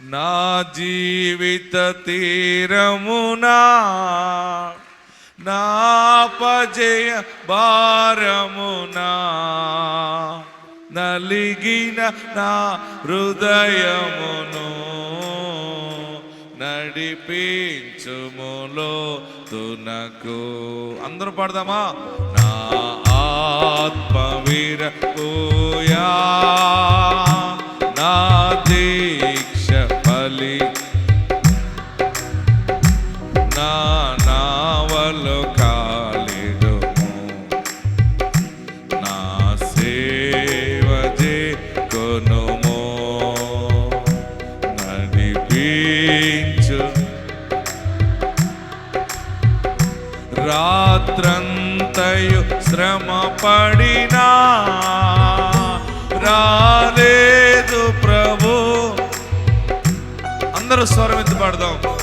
నా జీవిత తీరమునా నాపజయ భారమునా నలిగిన నా హృదయమును నడిపించుములో తునకు. అందరూ పాడదామా? నా ఆత్మ వీరూయా నా దీక్ష రాత్రంతయు శ్రమ పడినా రాలేదు ప్రభు. అందరూ స్వరం ఎత్తి పాడదాం.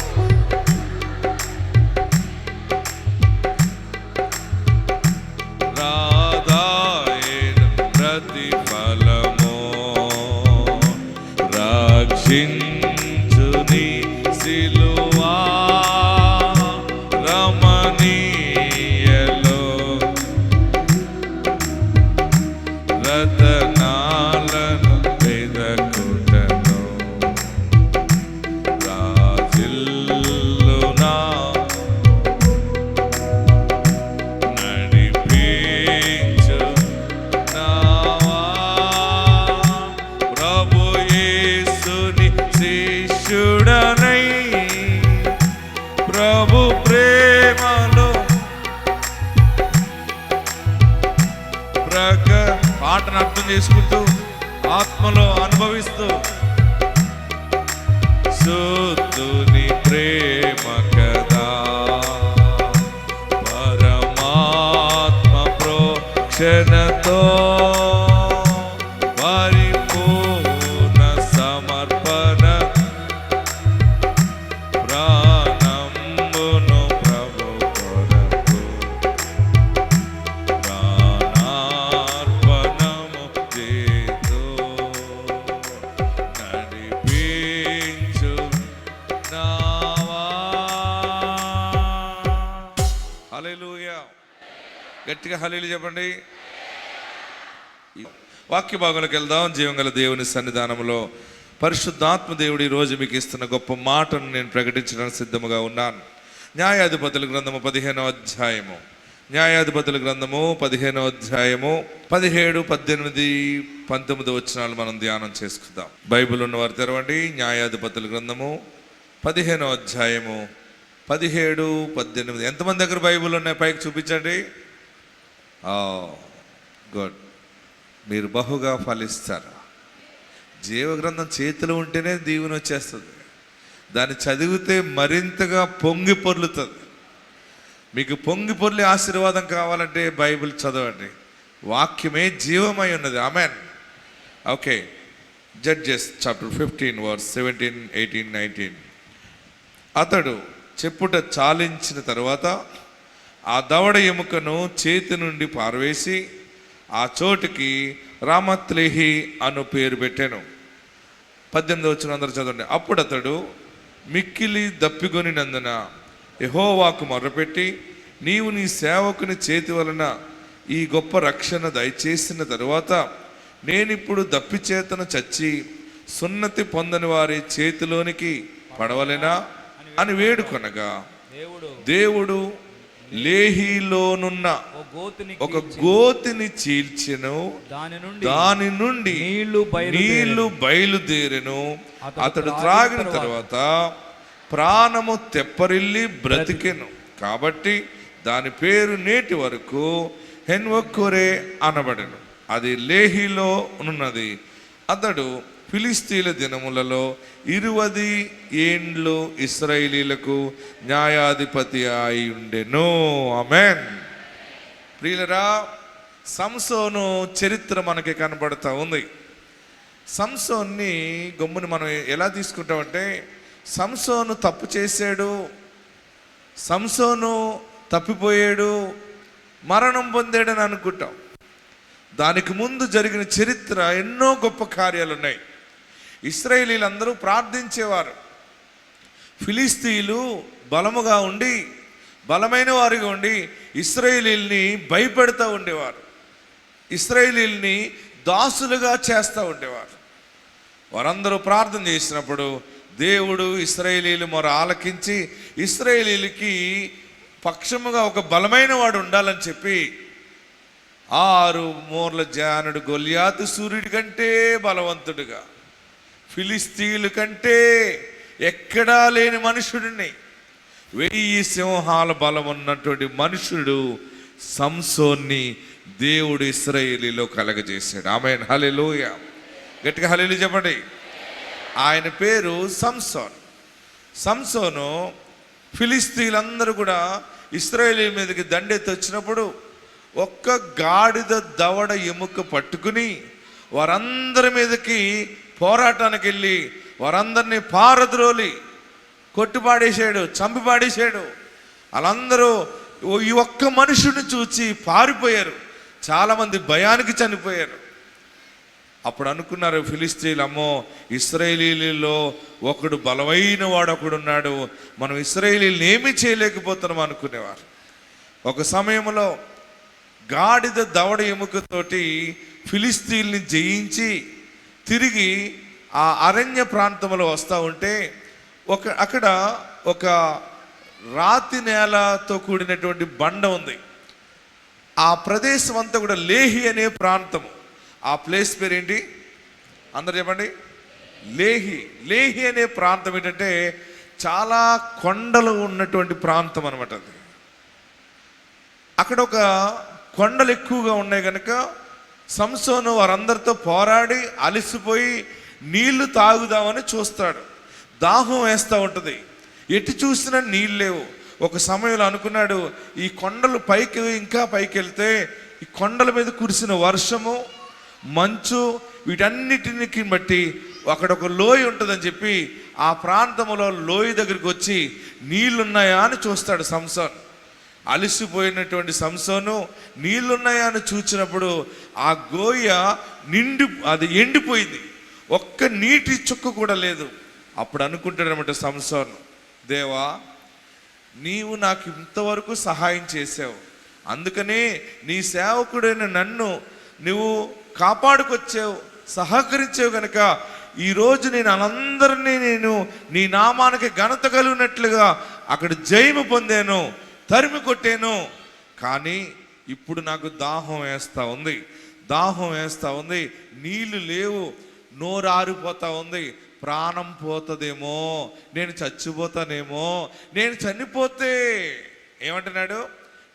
ప్రక పాటను అర్థం చేసుకుంటూ ఆత్మలో అనుభవిస్తూ శుద్ధుని ప్రేమ కదా. పరమాత్మ ప్రోక్షణతో హలీలు చెప్పండి. వాక్య భాగంలోకి వెళ్దాం జీవంగల దేవుని సన్నిధానంలో పరిశుద్ధాత్మ దేవుడు రోజు మీకు ఇస్తున్న గొప్ప మాటను నేను ప్రకటించడానికి సిద్ధముగా ఉన్నాను. న్యాయాధిపతుల గ్రంథము పదిహేనో అధ్యాయము. న్యాయాధిపతుల గ్రంథము పదిహేనో అధ్యాయము పదిహేడు పద్దెనిమిది పంతొమ్మిది వచ్చినాలు మనం ధ్యానం చేసుకుందాం. బైబిల్ ఉన్నవారు తెరవండి. న్యాయాధిపతుల గ్రంథము పదిహేనో అధ్యాయము పదిహేడు పద్దెనిమిది. ఎంతమంది దగ్గర బైబిల్ ఉన్నాయి? పైకి చూపించండి. Oh, గుడ్ మీరు బహుగా ఫలిస్తారు. జీవగ్రంథం చేతిలో ఉంటేనే దీవెన వచ్చేస్తుంది. దాన్ని చదివితే మరింతగా పొంగి పొర్లుతుంది. మీకు పొంగి పొర్లి ఆశీర్వాదం కావాలంటే బైబిల్ చదవండి. వాక్యమే జీవమై ఉన్నది. Amen okay Judges chapter fifteen verse seventeen eighteen nineteen అతడు చెప్పుట చాలించిన తర్వాత ఆ దవడ ఎముకను చేతి నుండి పారవేసి ఆ చోటుకి రామత్లేహి అను పేరు పెట్టాను. పద్దెనిమిది వచ్చిన అందరూ చదవండి. అప్పుడు అతడు మిక్కిలి దప్పికొనినందున యెహోవాకు మొర్రపెట్టి నీవు నీ సేవకుని చేతి వలన ఈ గొప్ప రక్షణ దయచేసిన తరువాత నేనిప్పుడు దప్పిచేతను చచ్చి సున్నతి పొందని వారి చేతిలోనికి పడవలెనా అని వేడుకొనగా దేవుడు దేవుడు లేహిలోనున్న ఒక గోతిని చీల్చెను. దాని నుండి దాని నుండి నీళ్ళు బయలుదేరెను. నీళ్ళు బయలుదేరెను. అతడు త్రాగిన తర్వాత ప్రాణము తెప్పరిల్లి బ్రతికెను. కాబట్టి దాని పేరు నేటి వరకు హెన్వక్కురే అనబడెను. అది లేహిలో ఉన్నది. అతడు ఫిలిస్తీన్ల దినములలో ఇరువది ఏండ్లు ఇస్రాయేలీలకు న్యాయాధిపతి అయి ఉండెను. అమెన్ ప్రియులరా సంసోను చరిత్ర మనకి కనబడుతూ ఉంది. సంసోన్ని గమ్ముని మనం ఎలా తీసుకుంటామంటే సంసోను తప్పు చేశాడు సంసోను తప్పిపోయాడు మరణం పొందాడని అనుకుంటాం. దానికి ముందు జరిగిన చరిత్ర ఎన్నో గొప్ప కార్యాలు ఉన్నాయి ఇస్రాయేలీలందరూ ప్రార్థించేవారు. ఫిలిస్తీన్లు బలముగా ఉండి బలమైన వారిగా ఉండి ఇస్రాయేలీల్ని భయపెడతా ఉండేవారు. ఇస్రాయేలీల్ని దాసులుగా చేస్తూ ఉండేవారు. వారందరూ ప్రార్థన చేసినప్పుడు దేవుడు ఇస్రాయేలీలు మొర ఆలకించి ఇస్రాయేలీలకి పక్షముగా ఒక బలమైన వాడు ఉండాలని చెప్పి ఆరు మూర్ల జానుడు గొల్యాతు సూర్యుడి కంటే బలవంతుడుగా ఫిలిస్తీన్లు కంటే ఎక్కడా లేని మనుషుడిని. వెయ్యి సింహాల బలం ఉన్నటువంటి మనుషుడు సంసోన్ని దేవుడు ఇస్రాయేలీలో కలగజేశాడు. ఆమె హలెలూయ గట్టిగా హలెలు చెప్పండి. ఆయన పేరు సంసోన్. సంసోను ఫిలిస్తీన్లందరూ కూడా ఇస్రాయేలీ మీదకి దండెత్తి వచ్చినప్పుడు ఒక్క గాడిద దవడ ఎముక పట్టుకుని వారందరి మీదకి పోరాటానికి వెళ్ళి వారందరినీ పారద్రోలి కొట్టి చంపిపాడేశాడు. వాళ్ళందరూ ఈ ఒక్క మనుషుని చూచి పారిపోయారు. చాలామంది భయానికి చనిపోయారు. అప్పుడు అనుకున్నారు ఫిలిస్తీన్లు అమ్మో ఇస్రాయేలీలలో ఒకడు బలమైన వాడు ఒకడు ఉన్నాడు మనం ఇస్రాయేలీలు ఏమీ చేయలేకపోతున్నాం అనుకునేవారు. ఒక సమయంలో గాడిద దవడ ఎముకతోటి ఫిలిస్తీన్ని జయించి తిరిగి ఆ అరణ్య ప్రాంతంలో వస్తూ ఉంటే ఒక అక్కడ ఒక రాతి నేలతో కూడినటువంటి బండ ఉంది. ఆ ప్రదేశం అంతా కూడా లేహి అనే ప్రాంతము. ఆ ప్లేస్ పేరు ఏంటి అందరు చెప్పండి. లేహి లేహి అనే ప్రాంతం ఏంటంటే చాలా కొండలు ఉన్నటువంటి ప్రాంతం అనమాట అది. అక్కడ ఒక కొండలు ఎక్కువగా ఉన్నాయి కనుక సంసోను వారందరితో పోరాడి అలసిపోయి నీళ్ళు తాగుదామని చూస్తాడు. దాహం వేస్తూ ఉంటుంది. ఎటు చూసినా నీళ్ళు లేవు. ఒక సమయంలో అనుకున్నాడు ఈ కొండలు పైకి ఇంకా పైకి వెళ్తే ఈ కొండల మీద కురిసిన వర్షము మంచు వీటన్నిటిని బట్టి అక్కడ ఒక లోయ ఉంటుందని చెప్పి ఆ ప్రాంతంలో లోయ దగ్గరికి వచ్చి నీళ్ళున్నాయా అని చూస్తాడు సంసోన్. అలసిపోయినటువంటి సంసోను నీళ్ళున్నాయని అని చూచినప్పుడు ఆ గోయ నిండి అది ఎండిపోయింది. ఒక్క నీటి చుక్క కూడా లేదు. అప్పుడు అనుకుంటాడనమాట సంసోను దేవా నీవు నాకు ఇంతవరకు సహాయం చేసావు అందుకనే నీ సేవకుడైన నన్ను నువ్వు కాపాడుకొచ్చావు సహకరించావు కనుక ఈరోజు నేను అందరినీ నేను నీ నామానికి ఘనత కలిగినట్లుగా అక్కడ జయము పొందాను. తరిమి కొట్టాను. కానీ ఇప్పుడు నాకు దాహం వేస్తూ ఉంది. దాహం వేస్తూ ఉంది. నీళ్ళు లేవు. నోరు ఆరిపోతూ ఉంది. ప్రాణం పోతుందేమో. నేను చచ్చిపోతానేమో. నేను చనిపోతే ఏమంటున్నాడు?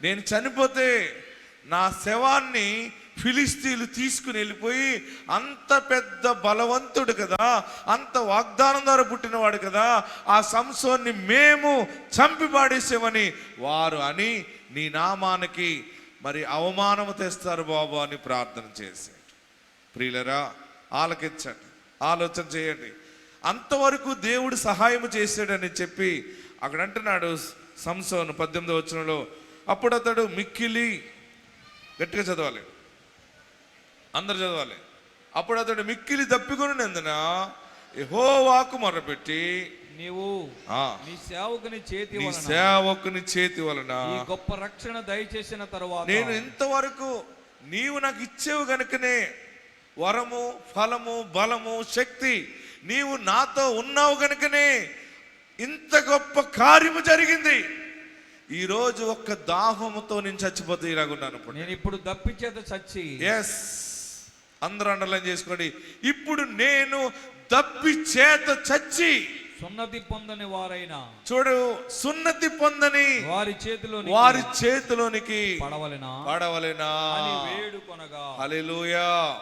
నేను చనిపోతే నా శవాన్ని ఫిలిస్తీన్లు తీసుకుని వెళ్ళిపోయి అంత పెద్ద బలవంతుడు కదా అంత వాగ్దానం ద్వారా పుట్టినవాడు కదా ఆ సంసోన్ని మేము చంపి పాడేసామని వారు అని నీ నామానికి మరి అవమానము తెస్తారు బాబు అని ప్రార్థన చేశాడు ప్రియులరా ఆలకించండి ఆలోచన చేయండి. అంతవరకు దేవుడు సహాయం చేశాడని చెప్పి అక్కడ అంటున్నాడు సంసోను పద్దెనిమిది వచనంలో. అప్పుడు అతడు మిక్కిలి గట్టిగా చదవాలి. అందరు చదవాలి. అప్పుడు అతడు మిక్కిలి తప్పికొనినందున యెహోవాకు మొరపెట్టి నీవు ఆ, నీ సేవకుని చేతి నీ సేవకుని చేతి వలన ఈ గొప్ప రక్షణ దయచేసిన తరువాత నేను ఇంతవరకు నీవు నాకు ఇచ్చేవు గనుకనే వరము ఫలము బలము శక్తి నీవు నాతో ఉన్నావు గనుకనే ఇంత గొప్ప కార్యము జరిగింది. ఈరోజు ఒక్క దాహముతో నేను చచ్చిపోతే ఇలాగున్నాను నేను ఇప్పుడు దప్పి చేత చచ్చి ఎస్ అందరూ అండర్లైన్ చేసుకోండి. ఇప్పుడు నేను దప్పి చేత చచ్చి సున్నతి పొందని వారైన చూడు సున్నతి పొందని వారి చేతిలో వారి చేతిలోనికి పడవలెనా? పడవలెనా? వేడుకొనగా. హల్లెలూయా.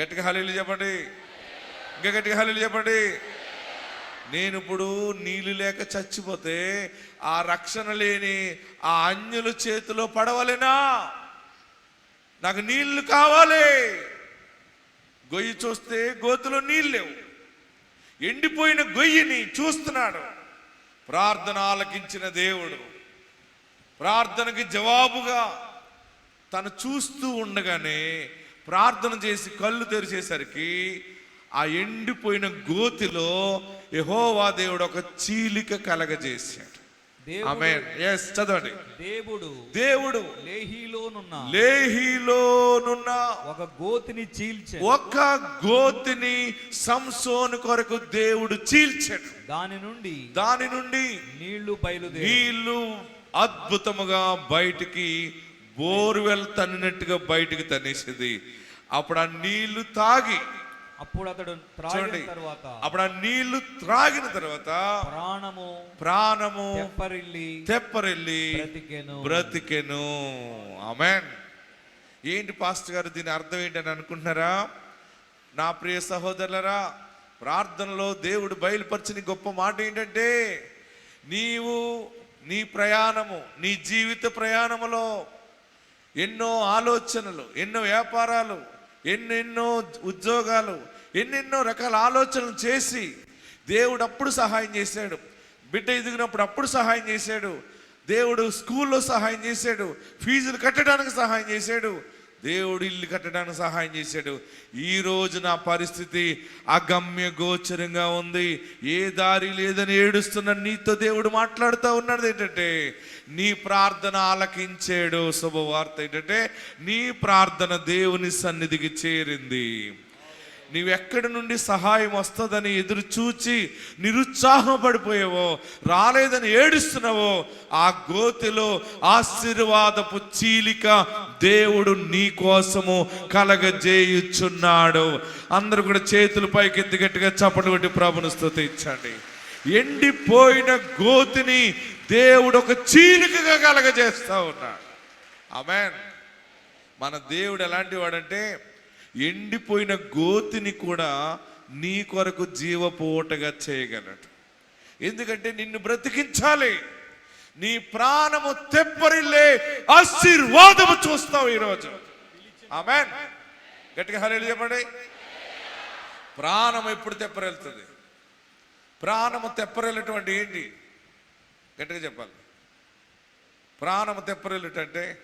గట్టిగా హలీలు చెప్పండి. ఇంకా గట్టిగా హలీలు చెప్పండి. నేను ఇప్పుడు నీళ్ళు లేక చచ్చిపోతే ఆ రక్షణ లేని ఆ అన్యుల చేతిలో పడవలేనా? నాకు నీళ్ళు కావాలి. గొయ్యి చూస్తే గోతులో నీళ్ళు లేవు. ఎండిపోయిన గొయ్యిని చూస్తున్నాడు. ప్రార్థన ఆలకించిన దేవుడు. ప్రార్థనకి జవాబుగా తను చూస్తూ ఉండగానే ప్రార్థన చేసి కళ్ళు తెరిచేసరికి ఆ ఎండిపోయిన గోతిలో యహోవా దేవుడు ఒక చీలిక కలగజేశాడు. చదవండి. దేవుడు దేవుడు లేహీలోనున్న లేహిలోనున్న ఒక గోతిని చీల్చె ఒక గోతిని సంసోను కొరకు దేవుడు చీల్చాడు. దాని నుండి దాని నుండి నీళ్ళు బయలుదేరి నీళ్ళు అద్భుతముగా బయటికి బోర్వెల్ తన్నినట్టుగా బయటికి తన్నేసింది. అప్పుడు ఆ నీళ్ళు తాగి అప్పుడు అతడు త్రాగిన చూడండి. తర్వాత అప్పుడు ఆ నీళ్ళు త్రాగిన తర్వాత ప్రాణము ప్రాణము తెప్పరిల్లి తెప్పరెళ్ళి బ్రతికెను. బ్రతికెను. ఆమెన్. ఏంటి పాస్టర్ గారు దీని అర్థం ఏంటని అనుకుంటున్నారా? నా ప్రియ సహోదరులరా ప్రార్థనలో దేవుడు బయలుపరిచిన గొప్ప మాట ఏంటంటే నీవు నీ ప్రయాణము నీ జీవిత ప్రయాణములో ఎన్నో ఆలోచనలు ఎన్నో వ్యాపారాలు ఎన్నెన్నో ఉద్యోగాలు ఎన్నెన్నో రకాల ఆలోచనలు చేసి దేవుడు అప్పుడు సహాయం చేశాడు. బిడ్డ ఎదిగినప్పుడు అప్పుడు సహాయం చేశాడు. దేవుడు స్కూల్లో సహాయం చేశాడు. ఫీజులు కట్టడానికి సహాయం చేశాడు. దేవుడు ఇల్లు కట్టడానికి సహాయం చేశాడు. ఈ రోజు నా పరిస్థితి అగమ్య గోచరంగా ఉంది. ఏ దారి లేదని ఏడుస్తున్న నీతో దేవుడు మాట్లాడుతూ ఉన్నాడు ఏంటంటే నీ ప్రార్థన ఆలకించాడు. శుభవార్త ఏంటంటే నీ ప్రార్థన దేవుని సన్నిధికి చేరింది. నీవెక్కడి నుండి సహాయం వస్తుందని ఎదురు చూచి నిరుత్సాహపడిపోయావో రాలేదని ఏడుస్తున్నావో ఆ గోతిలో ఆశీర్వాదపు చీలిక దేవుడు నీ కోసము కలగజేయుచున్నాడు. అందరూ కూడా చేతులు పైకి ఎత్తి గట్టిగా చప్పట్లు కొట్టి ప్రభును స్థుతించండి. ఎండిపోయిన గోతిని దేవుడు ఒక చీలికగా కలగజేస్తా ఉన్నాడు. ఆమెన్. మన దేవుడు ఎలాంటి వాడంటే ఎండిపోయిన గోతిని కూడా నీ కొరకు జీవపోటగా చేయగలడు. ఎందుకంటే నిన్ను బ్రతికించాలి. నీ ప్రాణము తెప్పరిల్లే ఆశీర్వాదము చూస్తావు ఈరోజు. ఆమె గట్టిగా హరేలు చెప్పండి. ప్రాణం ఎప్పుడు తెప్పరెళ్తుంది? ప్రాణము తెప్పరెళ్ళటువంటి ఏంటి? గట్టిగా చెప్పాలి. ప్రాణము తెప్పరెళ్ళటంటే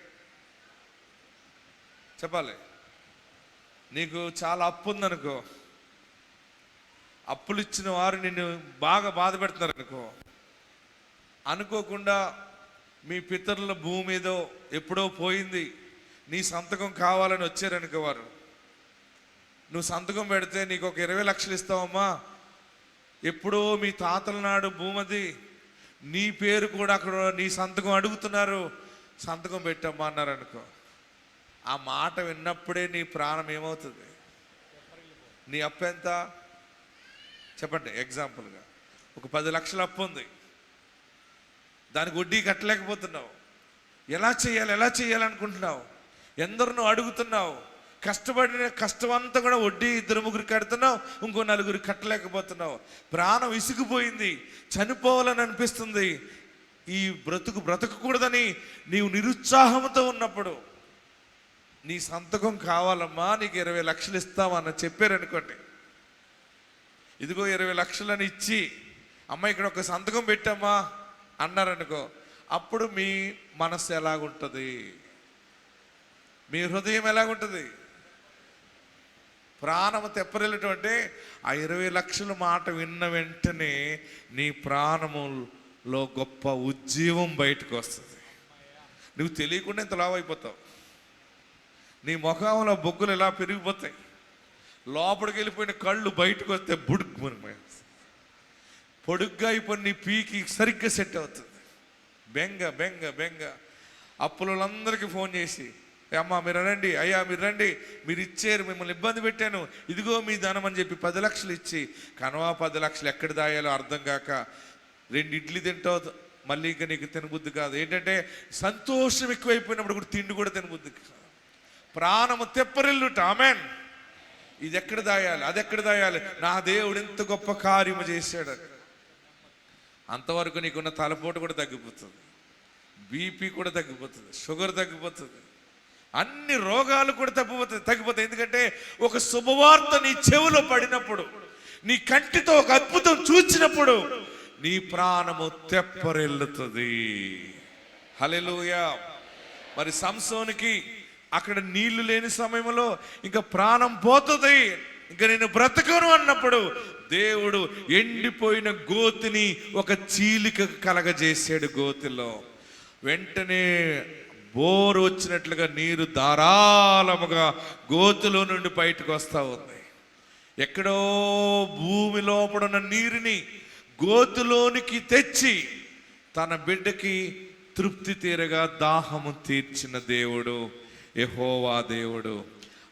చెప్పాలి. నీకు చాలా అప్పు ఉందనుకో. అప్పులు ఇచ్చిన వారు నిన్ను బాగా బాధ పెడుతున్నారు అనుకో అనుకోకుండా మీ పితరుల భూమి ఏదో ఎప్పుడో పోయింది. నీ సంతకం కావాలని వచ్చారనుకో వారు. నువ్వు సంతకం పెడితే నీకు ఒక ఇరవై లక్షలు ఇస్తావమ్మా. ఎప్పుడో మీ తాతల నాడు భూమది. నీ పేరు కూడా అక్కడ నీ సంతకం అడుగుతున్నారు. సంతకం పెట్టమ్మా అన్నారు అనుకో ఆ మాట విన్నప్పుడే నీ ప్రాణం ఏమవుతుంది? నీ అప్పు ఎంత? చెప్పండి ఎగ్జాంపుల్గా ఒక పది లక్షల అప్పు ఉంది. దానికి వడ్డీ కట్టలేకపోతున్నావు. ఎలా చేయాలి ఎలా చేయాలనుకుంటున్నావు? ఎందరినో అడుగుతున్నావు. కష్టపడిన కష్టం అంతా కూడా వడ్డీ ఇద్దరు ముగ్గురు కడుతున్నావు. ఇంకో నలుగురు కట్టలేకపోతున్నావు. ప్రాణం ఇసుకుపోయింది చనిపోవాలని అనిపిస్తుంది. ఈ బ్రతుకు బ్రతకకూడదని నీవు నిరుత్సాహంతో ఉన్నప్పుడు నీ సంతకం కావాలమ్మా నీకు ఇరవై లక్షలు ఇస్తామన్న చెప్పారనుకోండి ఇదిగో ఇరవై లక్షలని ఇచ్చి అమ్మ ఇక్కడ ఒక సంతకం పెట్టమ్మా అన్నారనుకో అప్పుడు మీ మనస్సు ఎలాగుంటుంది? మీ హృదయం ఎలాగుంటుంది? ప్రాణము తెప్పరిల్లటం ఆ ఇరవై లక్షల మాట విన్న వెంటనే నీ ప్రాణములో గొప్ప ఉజ్జీవం బయటకు వస్తుంది. నువ్వు తెలియకుండా ఇంత లావు అయిపోతావు. నీ ముఖంలో బొగ్గులు ఎలా పెరిగిపోతాయి? లోపలికి వెళ్ళిపోయిన కళ్ళు బయటకు వస్తే బుడుగు పొడుగ్గా అయిపోయి నీ పీకి సరిగ్గా సెట్ అవుతుంది. బెంగ బెంగ బెంగ. అప్పులందరికీ ఫోన్ చేసి "ఏ అమ్మా మీరు రండి అయ్యా మీరు రండి మీరు ఇచ్చారు మిమ్మల్ని ఇబ్బంది పెట్టాను. ఇదిగో మీ ధనం అని చెప్పి పది లక్షలు ఇచ్చి కనవా పది లక్షలు ఎక్కడ దాయాలో అర్థం కాక రెండు ఇడ్లీ తింటావు మళ్ళీ ఇంకా నీకు తినబుద్ధి కాదు. ఏంటంటే సంతోషం ఎక్కువైపోయినప్పుడు కూడా తిండి కూడా తినబుద్ధి కాదు. ప్రాణము తెప్పరిల్లుట. ఆమెన్. ఇది ఎక్కడ దాయాలి? అది ఎక్కడ దాయాలి? నా దేవుడు ఎంత గొప్ప కార్యము చేశాడు. అంతవరకు నీకున్న తలపోటు కూడా తగ్గిపోతుంది. బీపీ కూడా తగ్గిపోతుంది. షుగర్ తగ్గిపోతుంది. అన్ని రోగాలు కూడా తగ్గిపోతుంది తగ్గిపోతాయి. ఎందుకంటే ఒక శుభవార్త నీ చెవిలో పడినప్పుడు నీ కంటితో ఒక అద్భుతం చూచినప్పుడు నీ ప్రాణము తెప్పరెల్లుతుంది. హలెలుయా మరి సంసోనికి అక్కడ నీళ్ళు లేని సమయంలో ఇంకా ప్రాణం పోతుంది. ఇంకా నేను బ్రతకను అన్నప్పుడు దేవుడు ఎండిపోయిన గోతిని ఒక చీలిక కలగజేసాడు గోతిలో. వెంటనే బోరు వచ్చినట్లుగా నీరు ధారాళముగా గోతిలో నుండి బయటకు వస్తూ ఉంది. ఎక్కడో భూమి లోపడున్న నీరుని గోతులోనికి తెచ్చి తన బిడ్డకి తృప్తి తీరగా దాహము తీర్చిన దేవుడు. యహోవా దేవుడు.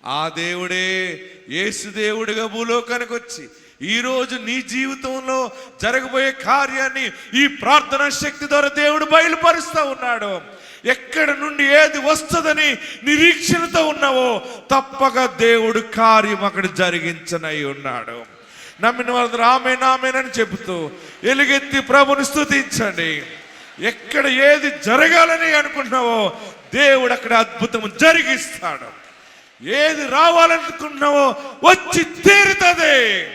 ఆ దేవుడే యేసు దేవుడిగా భూలోకానికి వచ్చి ఈరోజు నీ జీవితంలో జరగబోయే కార్యాన్ని ఈ ప్రార్థన శక్తి ద్వారా దేవుడు బయలుపరుస్తూ ఉన్నాడు. ఎక్కడ నుండి ఏది వస్తుందని నిరీక్షణతో ఉన్నావో తప్పక దేవుడు కార్యం అక్కడ జరిగించనై ఉన్నాడు. నమ్మిన వాళ్ళు రామే నామేనని చెబుతూ ఎలుగెత్తి ప్రభుని స్థుతించండి ఎక్కడ ఏది జరగాలని అనుకుంటున్నావో దేవుడు అక్కడ అద్భుతం జరిగిస్తాడు. ఏది రావాలనుకున్నావో వచ్చి తీరుతుంది.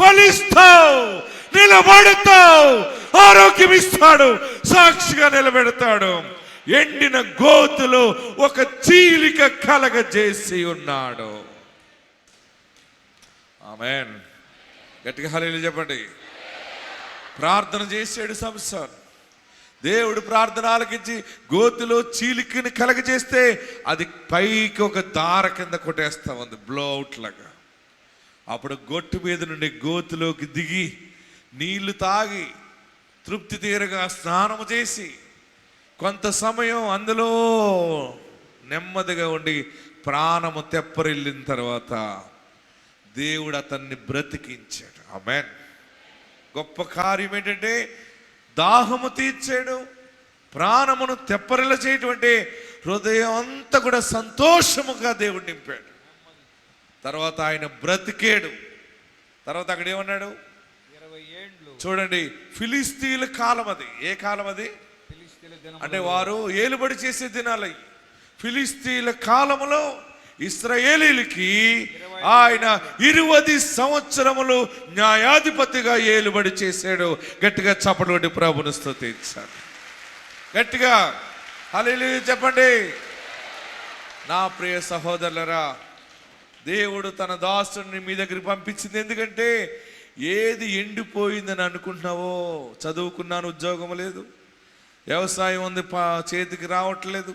ఫలిస్తావు నిలబడతావు ఆరోగ్యం ఇస్తాడు సాక్షిగా నిలబెడతాడు. ఎండిన గోతులో ఒక చీలిక కలగజేసి ఉన్నాడు. ఆమెన్. గట్టిగా హలీలు చెప్పండి. ప్రార్థన చేసాడు సంసార్. దేవుడు ప్రార్థన ఆలకించి గోతులో చీలికని కలగజేస్తే అది పైకి ఒక దార కింద కొట్టేస్తా ఉంది బ్లోఅవుట్ లాగా. అప్పుడు గొట్టు మీద నుండి గోతులోకి దిగి నీళ్ళు తాగి తృప్తి తీరగా స్నానము చేసి కొంత సమయం అందులో నెమ్మదిగా ఉండి ప్రాణము తెప్పరిల్లిన తర్వాత దేవుడు అతన్ని బ్రతికించాడు. ఆమెన్ గొప్ప కార్యం ఏంటంటే దాహము తీర్చాడు ప్రాణమును తెప్పరిల్ల చేయటం అంటే హృదయం అంతా కూడా సంతోషముగా దేవుడు నింపాడు. తర్వాత ఆయన బ్రతికేడు. తర్వాత అక్కడ ఏమన్నాడు? చూడండి ఫిలిస్తీన్ల కాలం అది. ఏ కాలం అది? అంటే వారు ఏలుబడి చేసే దినాలయ్యి ఫిలిస్తీన్ల కాలములో ఇస్రాయేలీలకి ఆయన ఇరువది సంవత్సరములు న్యాయాధిపతిగా ఏలుబడి చేశాడు. గట్టిగా చప్పటి ప్రభును స్థుతించాడు గట్టిగా హలీలు చెప్పండి. నా ప్రియ సహోదరులరా దేవుడు తన దాసుని మీ దగ్గరికి పంపించింది ఎందుకంటే ఏది ఎండిపోయిందని అనుకుంటున్నావో చదువుకున్నాను ఉద్యోగం లేదు వ్యవసాయం ఉంది పా చేతికి రావట్లేదు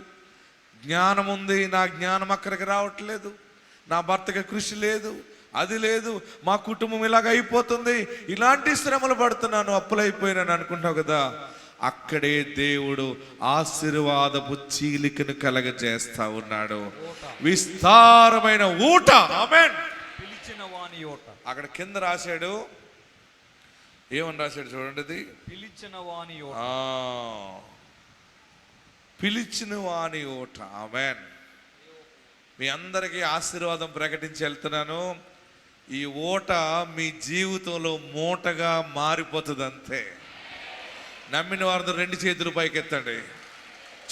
జ్ఞానం ఉంది నా జ్ఞానం అక్కడికి రావట్లేదు. నా భర్తకి కృషి లేదు అది లేదు మా కుటుంబం ఇలాగ అయిపోతుంది. ఇలాంటి శ్రమలు పడుతున్నాను అప్పులైపోయినాను అనుకుంటావు కదా. అక్కడే దేవుడు ఆశీర్వాదపు చీలికను కలగజేస్తా ఉన్నాడు. విస్తారమైన ఊట. పిలిచిన వాని ఓట అక్కడ కింద రాశాడు. ఏమని రాశాడు చూడండి పిలిచిన వాని పిలిచిన వాని ఓట ఆమెన్. మీ అందరికీ ఆశీర్వాదం ప్రకటించి వెళ్తున్నాను. ఈ ఓట మీ జీవితంలో మూటగా మారిపోతుంది అంతే నమ్మిన వారితో రెండు చేతులు పైకెత్తండి.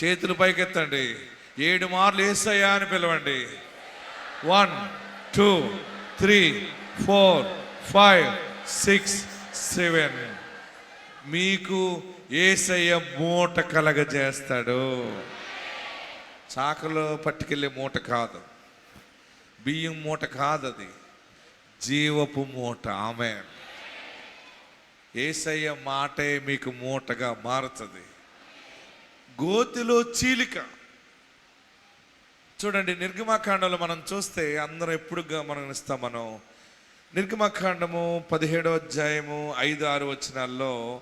చేతులు పైకెత్తండి. ఏడు మార్లు వేసాయా అని పిలవండి. One two three four five six seven మీకు ఏసయ్య మూట కలగజేస్తాడు. చాకలో పట్టుకెళ్ళే మూట కాదు. బియ్యం మూట కాదు అది జీవపు మూట. ఆమె ఏసయ్య మాటే మీకు మూటగా మారుతుంది. గోతిలో చీలిక. చూడండి నిర్గమాకాండంలో మనం చూస్తే అందరం ఎప్పుడు గమనిస్తాం మనం? నిర్గమాకాండము పదిహేడో అధ్యాయము ఐదు ఆరు వచనాల్లో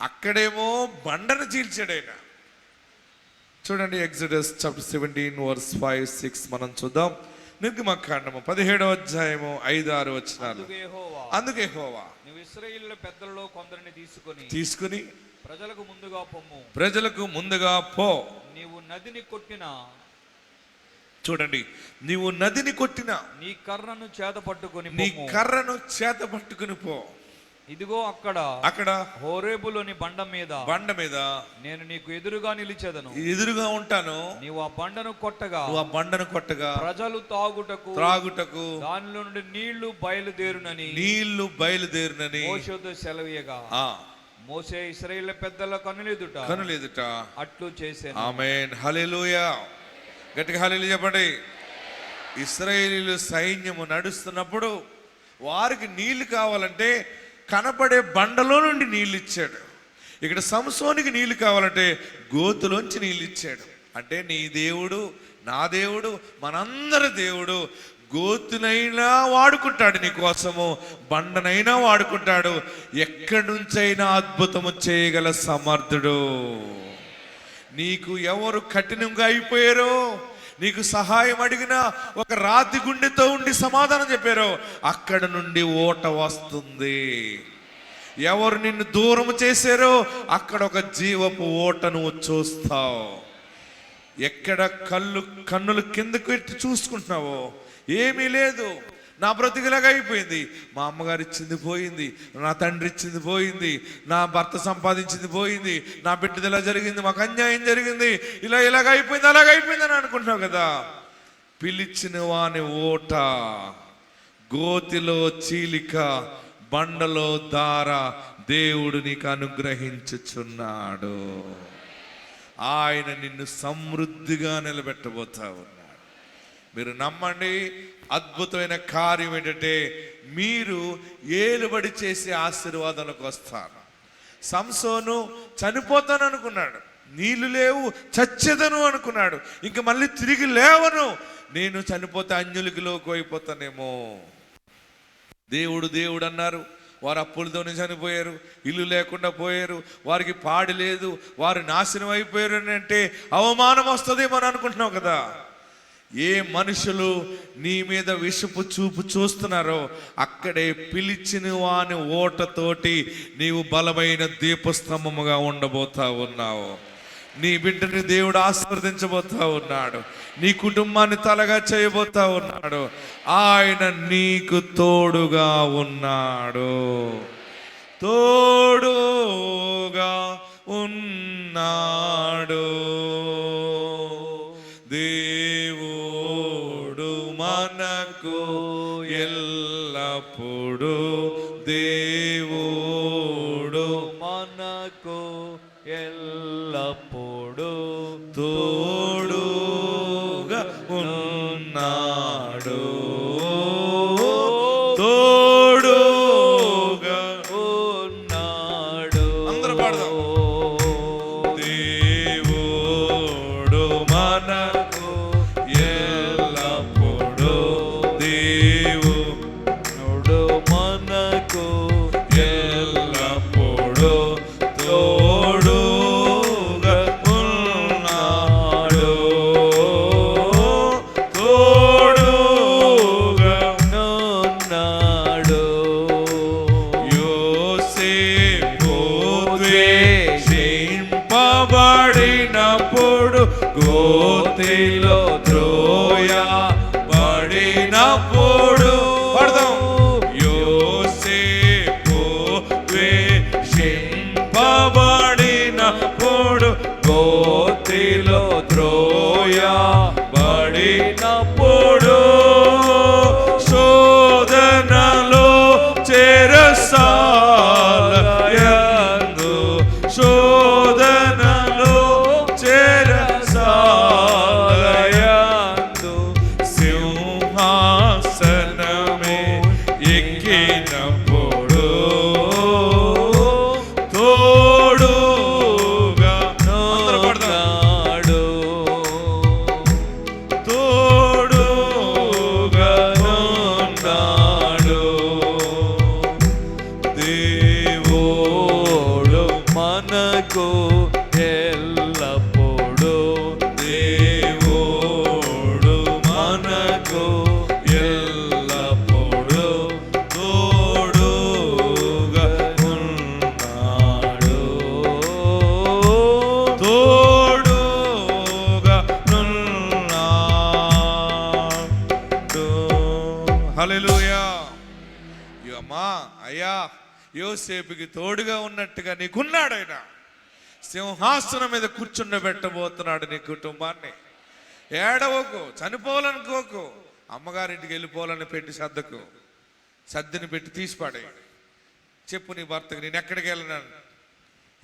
అక్కడేమో బండను చీల్చాడు ఆయన చూడండి Exodus chapter seventeen verse five six మనం చూద్దాం. నిర్గమాకాండము పదిహేడో అధ్యాయము ఐదు ఆరు వచనాలు. అందుకు హోవా నువ్వు ఇశ్రాయేలు పెద్దలలో కొందరిని తీసుకొని తీసుకుని ప్రజలకు ముందుగా పొమ్ము. ప్రజలకు ముందుగా పో. నీవు నదిని కొట్టిన చూడండి నీవు నదిని కొట్టిన నీ కర్రను చేత పట్టుకొని నీ. కర్రను చేత పట్టుకుని పో. ఇదిగో అక్కడ అక్కడ హోరేబులోని బండ మీద బండ మీద నేను నీకు ఎదురుగా నిలిచెదను. ఎదురుగా ఉంటాను. నీవు ఆ బండను కొట్టగా నువ్వు ఆ బండను కొట్టగా ప్రజలు తాగుటకు త్రాగుటకు దానిలో నుండి నీళ్ళు బయలుదేరునని నీళ్ళు బయలుదేరునని మోషతో సెలవీయగా. ఆ. మోసే ఇస్రాయేల్ పెద్దల కనులెదుట. కనులేదుట. అట్లు చేశాను. ఆమెన్. హల్లెలూయా. గట్టిగా హల్లెలూయా చెప్పండి. ఇస్రాయేలీలు సైన్యము నడుస్తున్నప్పుడు వారికి నీళ్ళు కావాలంటే కనపడే బండలో నుండి నీళ్ళు ఇచ్చాడు ఇక్కడ సంసోనికి నీళ్ళు కావాలంటే గోతులోంచి నీళ్ళు ఇచ్చాడు అంటే నీ దేవుడు నా దేవుడు మనందరి దేవుడు గోతునైనా వాడుకుంటాడు నీ కోసము బండనైనా వాడుకుంటాడు. ఎక్కడి నుంచైనా అద్భుతము చేయగల సమర్థుడు. నీకు ఎవరు కఠినంగా అయిపోయారో నీకు సహాయం అడిగినా ఒక రాతి గుండెతో ఉండి సమాధానం చెప్పారు. అక్కడ నుండి ఓట వస్తుంది. ఎవరు నిన్ను దూరం చేశారో అక్కడ ఒక జీవపు ఓట నువ్వు చూస్తావు. ఎక్కడ కళ్ళు కన్నులు కిందకు ఎట్టి చూసుకుంటున్నావో ఏమీ లేదు. నా బ్రతికిలాగైపోయింది మా అమ్మగారు ఇచ్చింది పోయింది. నా తండ్రి ఇచ్చింది పోయింది. నా భర్త సంపాదించింది పోయింది. నా బిడ్డది ఇలా జరిగింది? మాకు అన్యాయం జరిగింది. ఇలా ఇలాగ అయిపోయింది అలాగ అని అనుకుంటున్నావు కదా? పిలిచిన వాని ఓట గోతిలో చీలిక బండలో దార దేవుడు నీకు అనుగ్రహించుచున్నాడు. ఆయన నిన్ను సమృద్ధిగా నిలబెట్టబోతా ఉన్నాడు. మీరు నమ్మండి అద్భుతమైన కార్యం ఏంటంటే మీరు ఏలుబడి చేసే ఆశీర్వాదాలకు వస్తారు సంసోను చనిపోతాను అనుకున్నాడు. నీళ్ళు లేవు చచ్చేదను అనుకున్నాడు. ఇంక మళ్ళీ తిరిగి లేవను. నేను చనిపోతే అన్యులకి లోకు అయిపోతానేమో. దేవుడు దేవుడు అన్నారు. వారు అప్పులతోనే చనిపోయారు. ఇల్లు లేకుండా పోయారు. వారికి పాడి లేదు. వారు నాశనం అయిపోయారు అని అంటే అవమానం వస్తుందేమో అని అనుకుంటున్నావు కదా. ఏ మనుషులు నీ మీద విషపు చూపు చూస్తున్నారో అక్కడే పిలిచిన వాని ఓటతోటి నీవు బలమైన దీపస్తంభముగా ఉండబోతా ఉన్నావు. నీ బిడ్డని దేవుడు ఆశీర్వదించబోతా ఉన్నాడు. నీ కుటుంబాన్ని తలగా చేయబోతా ఉన్నాడు. ఆయన నీకు తోడుగా ఉన్నాడు. తోడుగా ఉన్నాడు. దే మనకు ఎల్లప్పుడు దేవుడు. మనకు ఎల్లప్పుడు తోడుగా యోసేపుకి తోడుగా ఉన్నట్టుగా నీకున్నాడు ఆయన. సింహాసనం మీద కూర్చుండబెట్టబోతున్నాడు నీ కుటుంబాన్ని. ఏడవకు చనిపోవాలనుకోకు. అమ్మగారింటికి వెళ్ళిపోవాలని పెట్టి సర్దకు. సర్దిని పెట్టి తీసిపాడే. చెప్పు నీ భర్తకి నేను ఎక్కడికి వెళ్ళినాను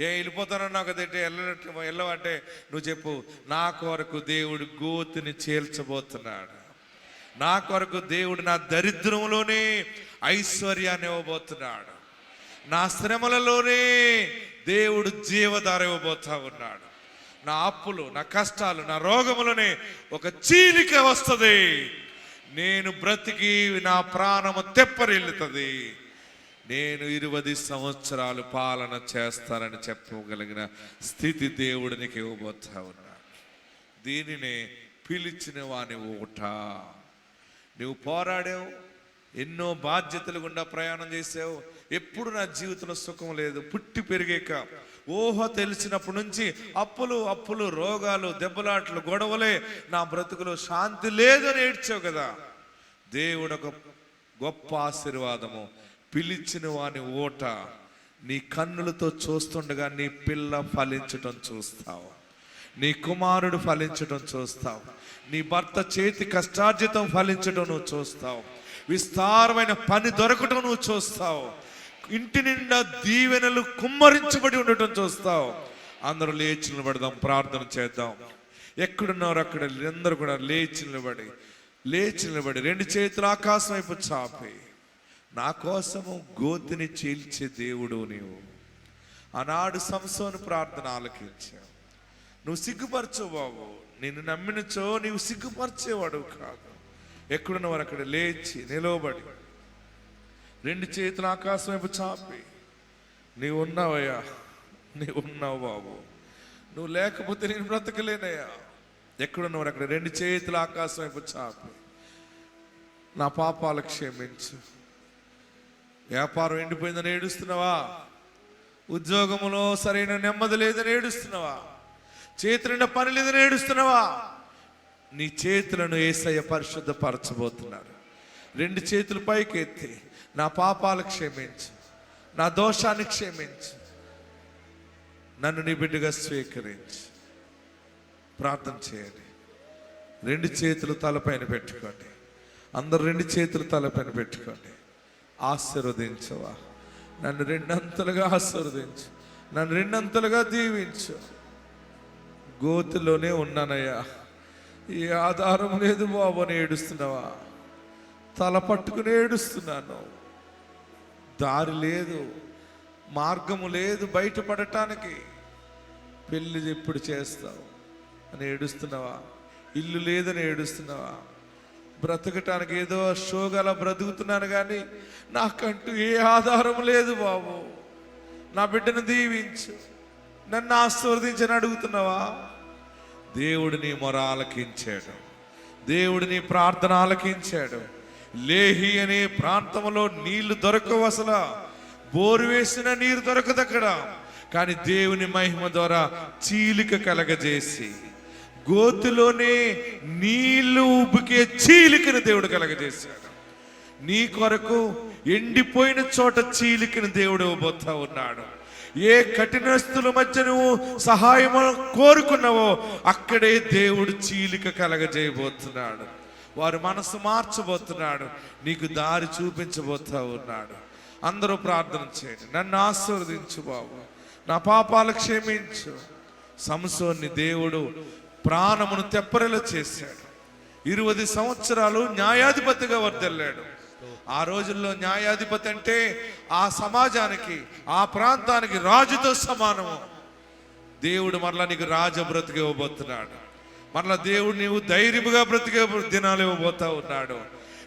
ఏ వెళ్ళిపోతానన్నావు కదంటే వెళ్ళనట్టు వెళ్ళవంటే నువ్వు చెప్పు నా కొరకు దేవుడు గోతిని చేల్చబోతున్నాడు. నా కొరకు దేవుడు నా దరిద్రంలోనే ఐశ్వర్యాన్ని ఇవ్వబోతున్నాడు. నా శ్రమలలోనే దేవుడు జీవధార ఇవ్వబోతా ఉన్నాడు. నా అప్పులు నా కష్టాలు నా రోగములనే ఒక చీలిక వస్తుంది. నేను బ్రతికి నా ప్రాణము తెప్పరిల్లుతుంది. నేను ఇరువది సంవత్సరాలు పాలన చేస్తానని చెప్పగలిగిన స్థితి దేవుడినికి ఇవ్వబోతా ఉన్నాడు. దీనినే పిలిచిన వాని ఊట. నువ్వు పోరాడావు? ఎన్నో బాధ్యతలు గుండా ప్రయాణం చేసావు. ఎప్పుడు నా జీవితంలో సుఖం లేదు. పుట్టి పెరిగాక. ఊహ తెలిసినప్పటి నుంచి అప్పులు అప్పులు రోగాలు దెబ్బలాట్లు గొడవలే. నా బ్రతుకులో శాంతి లేదని ఏడ్చావు కదా. దేవుడు ఒక గొప్ప ఆశీర్వాదము. పిలిచిన వాని ఓట నీ కన్నులతో చూస్తుండగా నీ పిల్ల ఫలించటం చూస్తావు. నీ కుమారుడు ఫలించడం చూస్తావు. నీ భర్త చేతి కష్టార్జితం ఫలించడం నువ్వు చూస్తావు. విస్తారమైన పని దొరకటం నువ్వు చూస్తావు. ఇంటి నిండా దీవెనలు కుమ్మరించబడి ఉండటం చూస్తావు. అందరూ లేచి నిలబడదాం ప్రార్థన చేద్దాం. ఎక్కడున్నారు అక్కడ అందరూ కూడా లేచి నిలబడి లేచి నిలబడి రెండు చేతులు ఆకాశం వైపు చాపి. నా కోసము గోతిని చీల్చే దేవుడు నీవు. ఆనాడు సంసోను ప్రార్థన ఆలకించావు. నువ్వు సిగ్గుపరచు బాబు. నిన్ను నమ్మినచో నీవు సిగ్గుపరిచేవాడు కాదు. ఎక్కడున్నవారు అక్కడ లేచి నిలవబడి రెండు చేతులు ఆకాశం వైపు చాపి నీవు ఉన్నావయ్యా నీవు ఉన్నావు బాబు. నువ్వు లేకపోతే నేను బ్రతకలేనయ్యా. ఎక్కడున్నవారు అక్కడ రెండు చేతులు ఆకాశం వైపు చాపి నా పాపాలు క్షమించు. వ్యాపారం ఎండిపోయిందని ఏడుస్తున్నావా? ఉద్యోగములో సరైన నెమ్మది లేదని ఏడుస్తున్నావా? చేతి నిండా పని లేదని ఏడుస్తున్నావా? నీ చేతులను ఏసయ్య పరిశుద్ధపరచబోతున్నారు. రెండు చేతులు పైకి ఎత్తి నా పాపాలు క్షమించు నా దోషాన్ని క్షమించు. నన్ను నీ బిడ్డగా స్వీకరించు. ప్రార్థన చేయండి. రెండు చేతులు తలపైన పెట్టుకోండి. అందరు రెండు చేతులు తలపైన పెట్టుకోండి. ఆశీర్వదించవా. నన్ను రెండంతలుగా ఆశీర్వదించు. నన్ను రెండంతలుగా దీవించు. గోతులోనే ఉన్నానయ్యా. ఈ ఆధారం లేదు బాబు అని ఏడుస్తున్నావా? తల పట్టుకుని ఏడుస్తున్నాను. దారి లేదు మార్గము లేదు బయటపడటానికి. పెళ్ళి ఎప్పుడు చేస్తావు అని ఏడుస్తున్నావా? ఇల్లు లేదని ఏడుస్తున్నావా? బ్రతకటానికి ఏదో షోగల బ్రతుకుతున్నాను కానీ నాకంటూ ఏ ఆధారం లేదు బాబు. నా బిడ్డను దీవించు. నన్ను ఆశీర్వదించని అడుగుతున్నావా? దేవుడిని మొర ఆలకించాడు దేవుడిని ప్రార్థన ఆలకించాడు లేహి అనే ప్రాంతంలో నీళ్ళు దొరకవు అసలు. బోరు వేసిన నీరు దొరకదు అక్కడ. కానీ దేవుని మహిమ ద్వారా చీలిక కలగజేసి గోతులోనే నీళ్ళు ఉబికే చీలికను దేవుడు కలగజేశాడు. నీ కొరకు ఎండిపోయిన చోట చీలికను దేవుడు ఇవ్వబోతా ఉన్నాడు. ఏ కఠినస్తుల మధ్య నువ్వు సహాయం కోరుకున్నావో అక్కడే దేవుడు చీలిక కలగజేయబోతున్నాడు. వారి మనసు మార్చబోతున్నాడు. నీకు దారి చూపించబోతా ఉన్నాడు అందరూ ప్రార్థన చేయండి. నన్ను ఆశీర్వదించు బాబు. నా పాపాలు క్షమించు. సంసోన్ని దేవుడు ప్రాణమును తెప్పరిలో చేశాడు. ఇరువది సంవత్సరాలు న్యాయాధిపతిగా వర్దెల్లాడు. ఆ రోజుల్లో న్యాయాధిపతి అంటే ఆ సమాజానికి ఆ ప్రాంతానికి రాజుతో సమానము. దేవుడు మరలా నీకు రాజ బ్రతికి ఇవ్వబోతున్నాడు. మరలా దేవుడు నీవు ధైర్యముగా బ్రతికే దినాలు ఇవ్వబోతా ఉన్నాడు.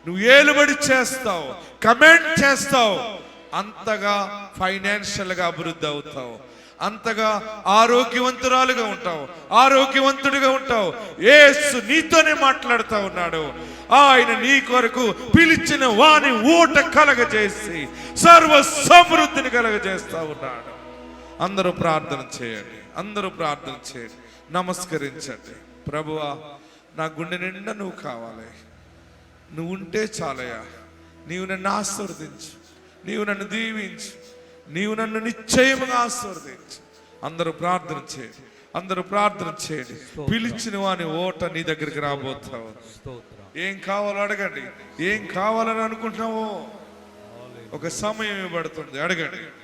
నువ్వు ఏలుబడి చేస్తావు కమెంట్ చేస్తావు అంతగా ఫైనాన్షియల్గా అభివృద్ధి అవుతావు. అంతగా ఆరోగ్యవంతురాలుగా ఉంటావు ఆరోగ్యవంతుడిగా ఉంటావు. ఏసు నీతోనే మాట్లాడుతూ ఉన్నాడు. ఆయన నీ కొరకు పిలిచిన వాని ఊట కలగజేసి సర్వ సమృద్ధిని కలగజేస్తా ఉన్నాడు. అందరూ ప్రార్థన చేయండి. అందరూ ప్రార్థన చేయండి. నమస్కరించండి. ప్రభువా నా గుండె నిండా నువ్వు కావాలి. నువ్వు ఉంటే చాలయ్యా. నీవు నన్ను ఆశీర్వదించు. నీవు నన్ను దీవించు. నీవు నన్ను నిశ్చయముగా ఆశీర్వదించు. అందరూ ప్రార్థన చేయండి. అందరూ ప్రార్థన చేయండి. పిలిచిన వాని ఓట నీ దగ్గరికి రాబోతావు. ఏం కావాలో అడగండి. ఏం కావాలని అనుకుంటున్నావో? ఒక సమయం ఇవ్వబడుతుంది. అడగండి.